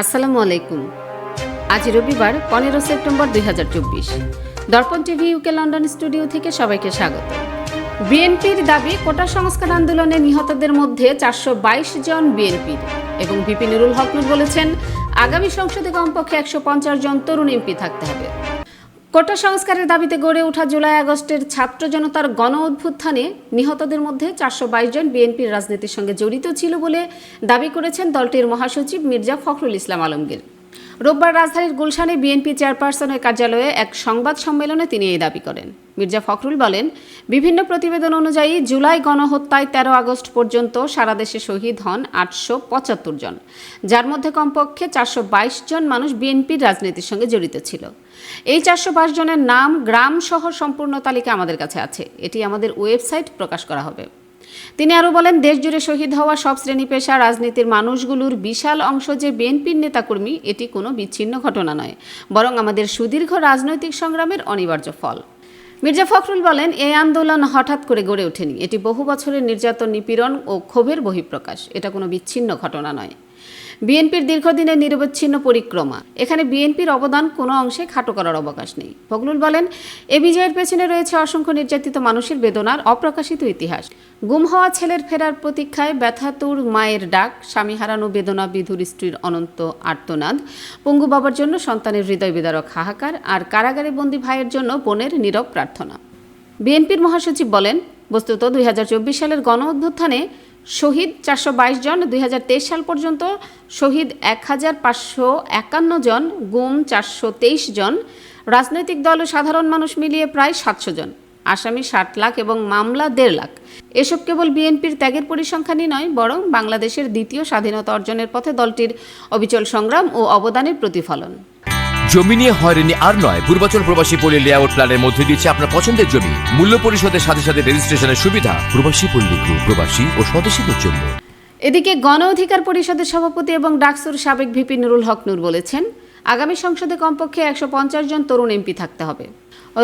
আসসালামু আলাইকুম। আজ রবিবার, পনেরো সেপ্টেম্বর দুই হাজার চব্বিশ। দর্পণ টিভি ইউকে লন্ডন স্টুডিও থেকে সবাইকে স্বাগত। বিএনপির দাবি, কোটা সংস্কার আন্দোলনে নিহতদের মধ্যে চারশো বাইশ জন বিএনপির এবং বিপিন নুরুল হকনুর বলেছেন, আগামী সংসদে কমপক্ষে একশো পঞ্চাশ জন তরুণ এমপি থাকতে হবে। কোটা সংস্কারের দাবিতে গড়ে ওঠা জুলাই আগস্টের ছাত্র জনতার গণ অভ্যুত্থানে নিহতদের মধ্যে চারশো বাইশ জন বিএনপির রাজনীতির সঙ্গে জড়িত ছিল বলে দাবি করেছেন দলটির মহাসচিব মির্জা ফখরুল ইসলাম আলমগীর। রোববার রাজধানীর গুলশানে বিএনপি চেয়ারপারসনের কার্যালয়ে এক সংবাদ সম্মেলনে তিনি এই দাবি করেন। মির্জা ফখরুল বলেন, বিভিন্ন প্রতিবেদন অনুযায়ী জুলাই গণহত্যায় তেরো আগস্ট পর্যন্ত সারা দেশে শহীদ হন আটশো পঁচাত্তর জন। যার মধ্যে কমপক্ষে চারশো বাইশ জন মানুষ বিএনপির রাজনীতির সঙ্গে জড়িত ছিল। এই চারশো বাইশ জনের নাম, গ্রাম সহ সম্পূর্ণ তালিকা আমাদের কাছে আছে। এটি আমাদের ওয়েবসাইট প্রকাশ করা হবে। তিনি আরও বলেন, দেশজুড়ে শহীদ হওয়া সব শ্রেণি পেশা রাজনীতির মানুষগুলোর বিশাল অংশ যে বিএনপির নেতাকর্মী, এটি কোনো বিচ্ছিন্ন ঘটনা নয়, বরং আমাদের সুদীর্ঘ রাজনৈতিক সংগ্রামের অনিবার্য ফল। মির্জা ফখরুল বলেন এই আন্দোলন হঠাৎ করে গড়ে ওঠেনি। এটি বহু বছরের নির্যাতন, নিপীড়ন ও ক্ষোভের বহিঃপ্রকাশ। এটা কোনো বিচ্ছিন্ন ঘটনা নয়। বিএনপির দীর্ঘদিনের নিরবচ্ছিন্ন পরিক্রমা। এখানে বিএনপির অবদান কোনো অংশে খাটো করার অবকাশ নেই। ফখরুল বলেন, এ বিজয়ের পেছনে রয়েছে অসংখ্য নির্যাতিত মানুষের বেদনার অপ্রকাশিত ইতিহাস। গুম হওয়া ছেলের ফেরার প্রতীক্ষায় ব্যথাতুর মায়ের ডাক, স্বামী হারানো বেদনা বিধুর স্ত্রীর অনন্ত আর্তনাদ, পঙ্গু বাবার জন্য সন্তানের হৃদয় বিদারক হাহাকার, আর কারাগারে বন্দী ভাইয়ের জন্য বোনের নীরব প্রার্থনা। বিএনপির মহাসচিব বলেন, বস্তুত দুই হাজার চব্বিশ সালের গণ অভ্যুত্থানে শহীদ চারশো বাইশ জন, দুই হাজার তেইশ সাল পর্যন্ত শহীদ এক হাজার পাঁচশো একান্ন জন, গুম চারশো তেইশ জন। রাজনৈতিক দল ও সাধারণ মানুষ মিলিয়ে প্রায় সাতশো জন। আসামি ষাট লাখ এবং মামলা দেড় লাখ। এসব কেবল বিএনপির ত্যাগের পরিসংখ্যানই নয়, বরং বাংলাদেশের দ্বিতীয় স্বাধীনতা অর্জনের পথে দলটির অবিচল সংগ্রাম ও অবদানের প্রতিফলন। জমি নিয়ে হয়রানি আর নয়। পূর্বাচল প্রবাসী পল্লী লেআউট প্ল্যানের মধ্যে দিচ্ছে আপনার পছন্দের জমি। মূল্য পরিশোধের সাথে সাথে রেজিস্ট্রেশনের সুবিধা প্রবাসী পল্লী প্রবাসী ও স্বদেশীদের জন্য। এদিকে গণ অধিকার পরিষদের সভাপতি এবং ডাকসুর সাবেক ভিপি নুরুল হক নূর বলেছেন, আগামী সংসদে কমপক্ষে একশো পঞ্চাশ জন তরুণ এমপি থাকতে হবে।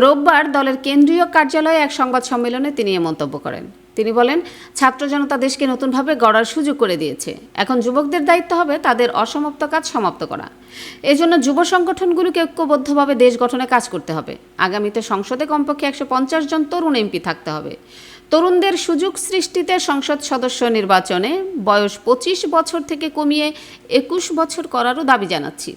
রোববার দলের কেন্দ্রীয় কার্যালয়ে এক সংবাদ সম্মেলনে তিনি এ মন্তব্য করেন। তিনি বলেন, ছাত্র জনতা দেশকে নতুনভাবে গড়ার সুযোগ করে দিয়েছে। এখন যুবকদের দায়িত্ব হবে তাদের অসমাপ্ত কাজ সমাপ্ত করা। এজন্য যুব সংগঠনগুলোকে ঐক্যবদ্ধভাবে দেশ গঠনে কাজ করতে হবে। আগামীতে সংসদে কমপক্ষে একশো পঞ্চাশ জন তরুণ এমপি থাকতে হবে। তরুণদের সুযোগ সৃষ্টিতে সংসদ সদস্য নির্বাচনে বয়স পঁচিশ বছর থেকে কমিয়ে একুশ বছর করারও দাবি জানাচ্ছি।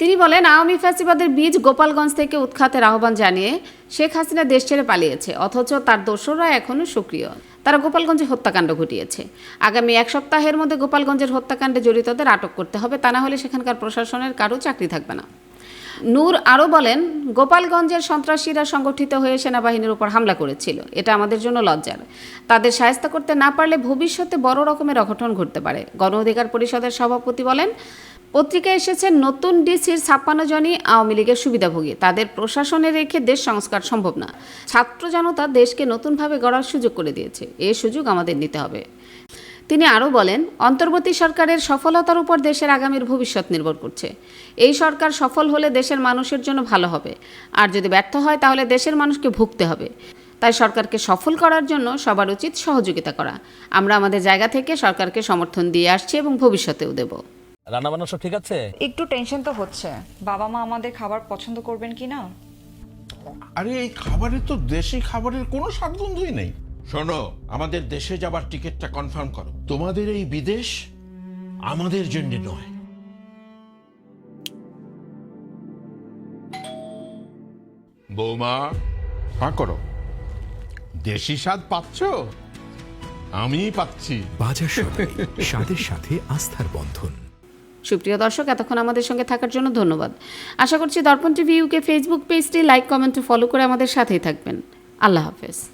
তিনি বলেন, আওয়ামী ফ্যাসিবাদের বীজ গোপালগঞ্জ থেকে উৎখাতের আহ্বান জানিয়ে শেখ হাসিনা দেশ ছেড়ে পালিয়েছে, অথচ তার দোসররা এখনও সক্রিয়। তারা গোপালগঞ্জে হত্যাকাণ্ড ঘটিয়েছে। আগামী এক সপ্তাহের মধ্যে গোপালগঞ্জের হত্যাকাণ্ডে জড়িতদের আটক করতে হবে, তা না হলে সেখানকার প্রশাসনের কারও চাকরি থাকবে না। নূর আরও বলেন, গোপালগঞ্জের সন্ত্রাসীরা সংগঠিত হয়ে সেনাবাহিনীর উপর হামলা করেছিল। এটা আমাদের জন্য লজ্জার। তাদের সাহায্য করতে না পারলে ভবিষ্যতে বড় রকমের অঘটন ঘটতে পারে। গণ অধিকার পরিষদের সভাপতি বলেন পত্রিকায় এসেছে, নতুন ডিসির ছাপ্পান্ন জনই আওয়ামী লীগের সুবিধাভোগী। তাদের প্রশাসনে রেখে দেশ সংস্কার সম্ভব না। ছাত্র জনতা দেশকে নতুনভাবে গড়ার সুযোগ করে দিয়েছে। এ সুযোগ আমাদের নিতে হবে। তিনি আরও বলেন, অন্তর্বর্তী সরকারের সফলতার উপর দেশের আগামীর ভবিষ্যৎ নির্ভর করছে। এই সরকার সফল হলে দেশের মানুষের জন্য ভালো হবে। আর যদি ব্যর্থ হয়, তাহলে দেশের মানুষকে ভুগতে হবে। তাই সরকারকে সফল করার জন্য সবার উচিত সহযোগিতা করা। আমরা আমাদের জায়গা থেকে সরকারকে সমর্থন দিয়ে আসছি এবং ভবিষ্যতেও দেব। রান্না বান্না সব ঠিক আছে? একটু টেনশন তো হচ্ছে। বাবা মা আমাদের খাবার পছন্দ করবেন কি না? আরে এই খাবারে তো দেশি খাবারের কোনো স্বাদগন্ধই নেই। শোনো আমাদের দেশে যাবার টিকিটটা কনফার্ম করো। তোমাদের এই বিদেশ আমাদের জন্য নয়। বৌমা হা করো। দেশি স্বাদ পাচ্ছ? আমি পাচ্ছি। বাজার সদাই স্বাদের সাথে আস্থার বন্ধন। সুপ্রিয় দর্শক, এতক্ষণ আমাদের সঙ্গে থাকার জন্য ধন্যবাদ। আশা করছি দর্পণ টিভি ইউকে ফেসবুক পেজটি লাইক কমেন্ট ফলো করে আমাদের সাথেই থাকবেন। আল্লাহ হাফেজ।